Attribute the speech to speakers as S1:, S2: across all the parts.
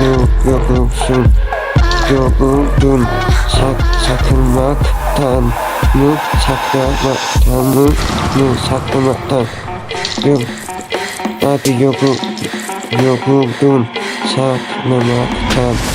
S1: Yokum yokumsun Yokuldun sak sakınmaktan mı saklamaktan mı saklamaktan. Yok Hadi yokum yokuldun saklamaktan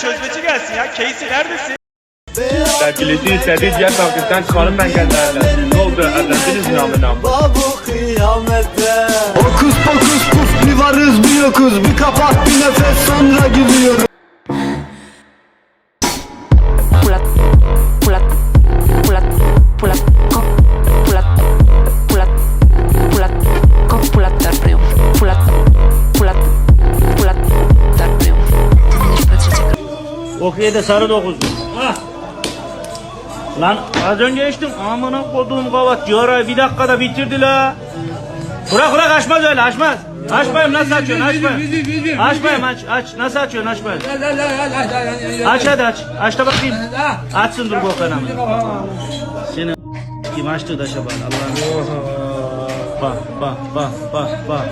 S2: çözmeci gelsin ya. Casey neredesin?
S3: Sevgilisi istediği diğer kavgasından çıkarıp ben gönderdiler. Ne oldu? Evlendiniz mi amına?
S4: Bu kıyamette Okus pokus puf bir varız bir yokuz Bir kapat bir nefes sonra gidiyoruz
S5: Okuya da sarı dokuzdu. Ah. Lan az önce içtim. Amına koduğum kavat. Ciğerayı bir dakikada bitirdi la. Bırak bırak açmaz öyle açmaz. Açmayayım nasıl açıyorsun açmayayım. Açmayayım aç aç nasıl açıyorsun açmayayım. Aç hadi aç. Aç da bakayım. Açsın dur Gökhan ama. Seni kim açtı da şaban Allah'ım. Bak bak bak bak bak.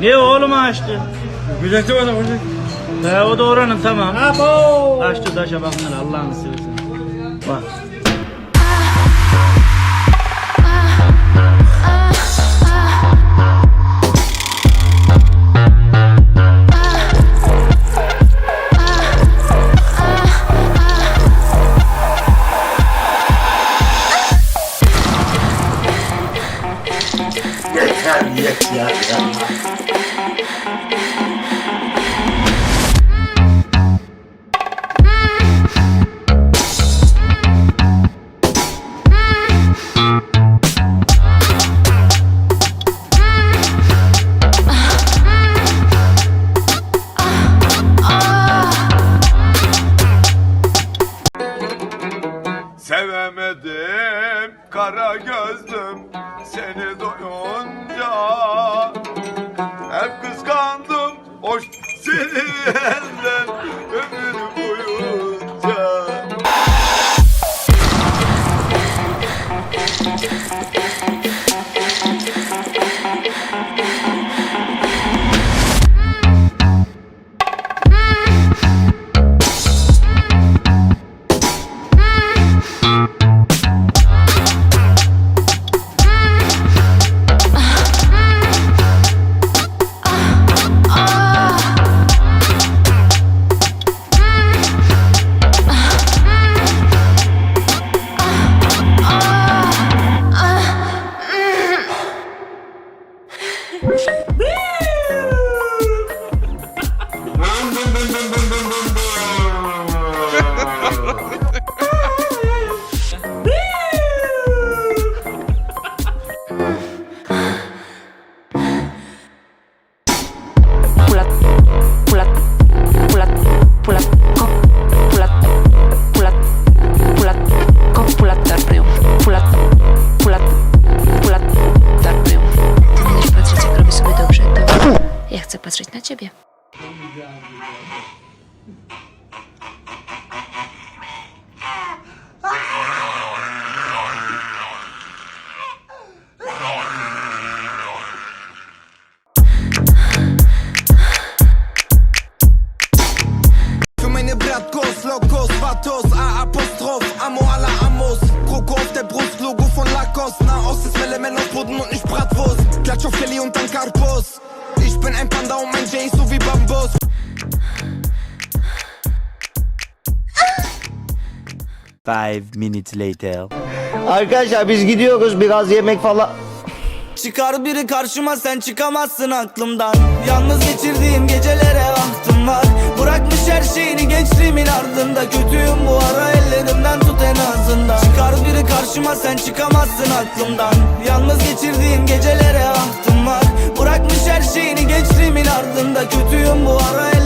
S5: Ne oğlum açtı? Güzelce bana He o da oranın tamam. Açtı da şabanlar Allah'ını seversen. Bak.
S6: Sevemedim kara gözlüm seni doyunca. Hep kıskandım hoş seni
S7: Yeah! Patrzeć na ciebie.
S4: Vatos, A Apostroph, Amo à la Amos. Kroko auf der Brust, Logo von Lacoste Nahost ist Melle, auf Boden und nicht Bratwurst. Klatsch auf Kelly und dann Karpus. Ich bin ein Panda und mein Jay so wie Bambus.
S5: Five minutes later.
S8: Arkadaşlar biz gidiyoruz biraz yemek falan.
S4: Çıkar biri karşıma sen çıkamazsın aklımdan Yalnız geçirdiğim gecelere ahtım var Bırakmış her şeyini gençliğimin ardında Kötüyüm bu ara ellerimden tut en azından Çıkar biri karşıma sen çıkamazsın aklımdan Yalnız geçirdiğim gecelere ahtım Bırakmış her şeyini gençliğimin ardında. Kötüyüm bu ara